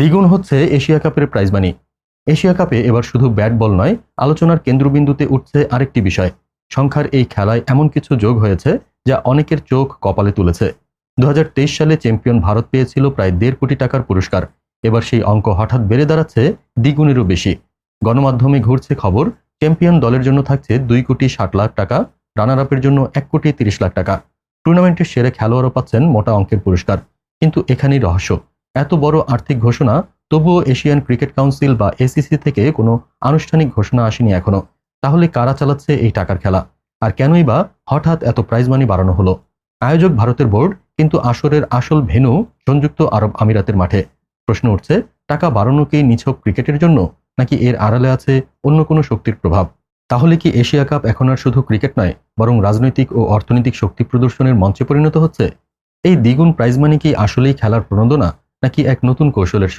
দ্বিগুণ হচ্ছে এশিয়া কাপের প্রাইজ মানি এশিয়া কাপে এবার শুধু ব্যাট বল নয়, আলোচনার কেন্দ্রবিন্দুতে উঠছে আরেকটি বিষয়। সংখ্যার এই খেলায় এমন কিছু যোগ হয়েছে যা অনেকের চোখ কপালে তুলেছে। দু হাজার তেইশ সালে চ্যাম্পিয়ন ভারত পেয়েছিল প্রায় দেড় কোটি টাকার পুরস্কার। এবার সেই অঙ্ক হঠাৎ বেড়ে দাঁড়াচ্ছে দ্বিগুণেরও বেশি। গণমাধ্যমে ঘুরছে খবর চ্যাম্পিয়ন দলের জন্য থাকছে দুই কোটি ষাট লাখ টাকা রানার আপের জন্য এক কোটি তিরিশ লাখ টাকা। টুর্নামেন্টের সেরা খেলোয়াড়ও পাচ্ছেন মোটা অঙ্কের পুরস্কার। কিন্তু এখানেই রহস্য। এত বড় আর্থিক ঘোষণা, তবুও এশিয়ান ক্রিকেট কাউন্সিল বা এসিসি থেকে কোনো আনুষ্ঠানিক ঘোষণা আসেনি এখনও। তাহলে কারা চালাচ্ছে এই টাকার খেলা? আর কেনই বা হঠাৎ এত প্রাইজ মানি বাড়ানো হলো? আয়োজক ভারতের বোর্ড, কিন্তু আসরের আসল ভেন্যু সংযুক্ত আরব আমিরাতের মাঠে। প্রশ্ন উঠছে, টাকা বাড়ানো কি নিছক ক্রিকেটের জন্য, নাকি এর আড়ালে আছে অন্য কোনো শক্তির প্রভাব? তাহলে কি এশিয়া কাপ এখন আর শুধু ক্রিকেট নয়, বরং রাজনৈতিক ও অর্থনৈতিক শক্তি প্রদর্শনের মঞ্চে পরিণত হচ্ছে? এই দ্বিগুণ প্রাইজ মানি কি আসলেই খেলার প্রণোদনা? নাকি এক নতুন কৌশলের শুরু?